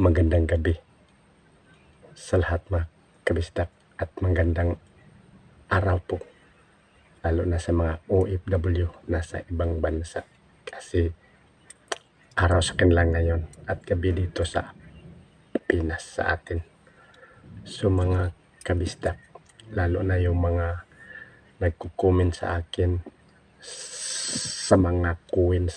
magandang gabi sa lahat mga kabistak at magandang araw po lalo na sa mga OFW nasa ibang bansa. Kasi araw sa kanila ngayon at gabi dito sa Pinas sa atin. So mga kabistak lalo na yung mga nagko-comment sa akin sa mga coins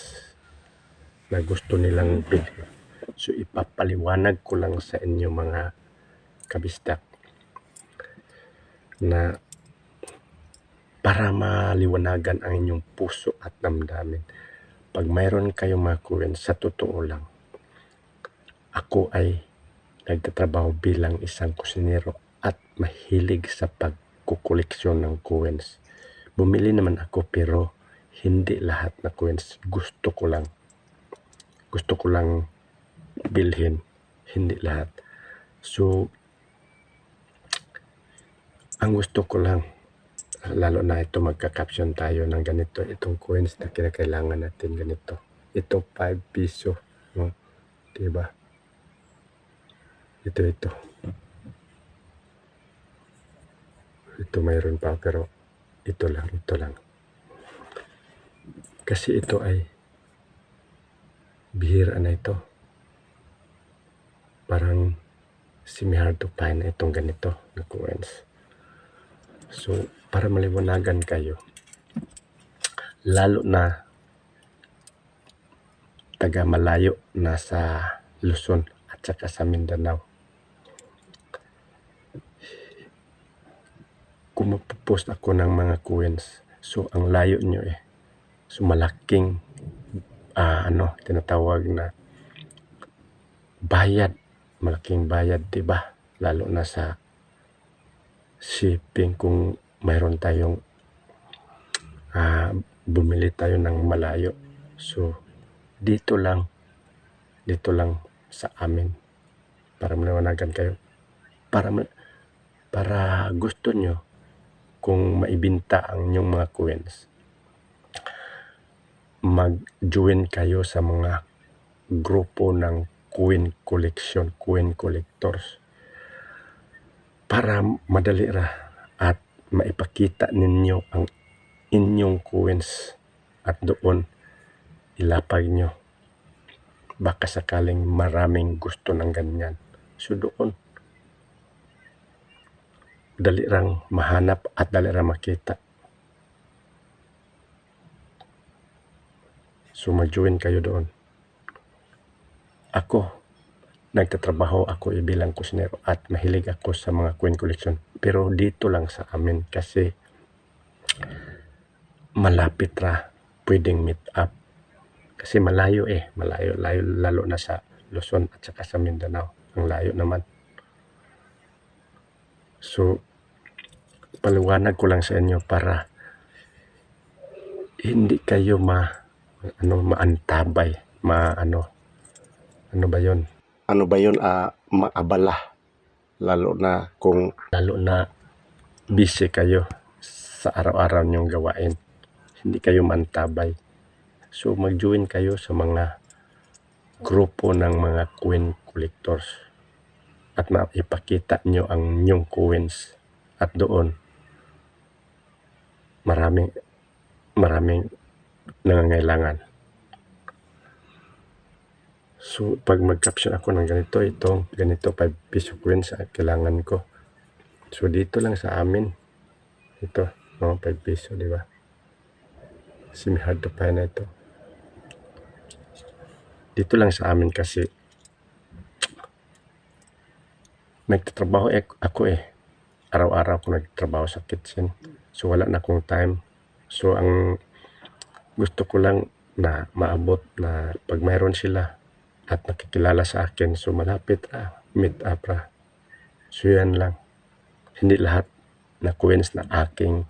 na gusto nilang bilhin So ipapaliwanag ko lang sa inyo mga kabistak na para maliwanagan ang inyong puso at damdamin. Pag mayroon kayong mga coins, sa totoo lang, ako ay nagtatrabaho bilang isang kusinero at mahilig sa pagkukoleksyon ng coins. Bumili naman ako pero hindi lahat na coins gusto ko lang. Gusto ko lang bilhin, hindi lahat. So, ang gusto ko lang, lalo na ito magka-caption tayo ng ganito, itong coins na kinakailangan natin ganito. Ito 5 piso, no? Diba? Ito, ito. Ito mayroon pa pero ito lang, ito lang. Kasi ito ay bihira na ito parang semi-hard to find itong ganito na coins. So, para maliwanagan kayo, lalo na taga malayo nasa Luzon at saka sa Mindanao. Kung magpo-post ako ng mga coins, so ang layo nyo eh. So malaking ah, ano, tinatawag na bayad malaking bayad, 'di ba? Lalo na sa shipping kung mayroon tayong ah, bumili tayo ng malayo. So dito lang dito lang sa amin para maliwanagan kayo para para gusto nyo kung maibinta ang inyong mga coins mag-join kayo sa mga grupo ng coin collection, coin collectors. Para madali ra at maipakita ninyo ang inyong coins at doon ilapag nyo. Baka sakaling maraming gusto ng ganyan. So doon, dali rang mahanap at dali rang makita. So mag-join kayo doon ako, nagtatrabaho ako bilang kusinero at mahilig ako sa mga coin collection. Pero dito lang sa amin kasi malapit ra pwedeng meet up. Kasi malayo eh, malayo, layo, lalo na sa Luzon at saka sa Mindanao. Ang layo naman. So, paliwanag ko lang sa inyo para hindi kayo ma ano maantabay, ma ano ano ba yon? Ano ba yon ah, maabala? Lalo na kung lalo na busy kayo sa araw-araw niyong gawain. Hindi kayo mantabay. So mag-join kayo sa mga grupo ng mga coin collectors at maipakita nyo ang inyong coins at doon maraming maraming nangangailangan. So, pag mag-caption ako ng ganito, itong ganito 5 piso coins ang kailangan ko. So, dito lang sa amin. Ito, no, 5 piso, di ba? Semi hard to find na ito. Dito lang sa amin kasi nagtatrabaho ako eh. Araw-araw ako nagtatrabaho sa kitchen. So, wala na akong time. So, ang gusto ko lang na maabot na pag mayroon sila, at nakikilala sa akin. So malapit ra, meet up ra. So yan lang. Hindi lahat na coins na aking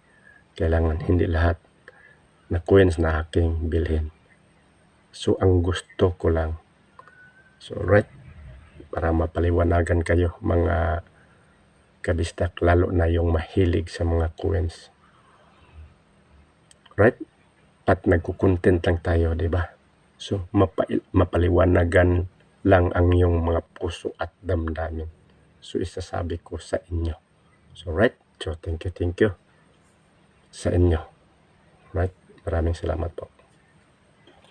kailangan. Hindi lahat na coins na aking bilhin. So ang gusto ko lang. So right, para mapaliwanagan kayo mga kabistak lalo na yung mahilig sa mga coins. Right? At nagkukontent lang tayo, di ba? So, mapa- mapaliwanagan lang ang iyong mga puso at damdamin. So isasabi ko sa inyo. So right? So thank you, thank you sa inyo. Right? Maraming salamat po.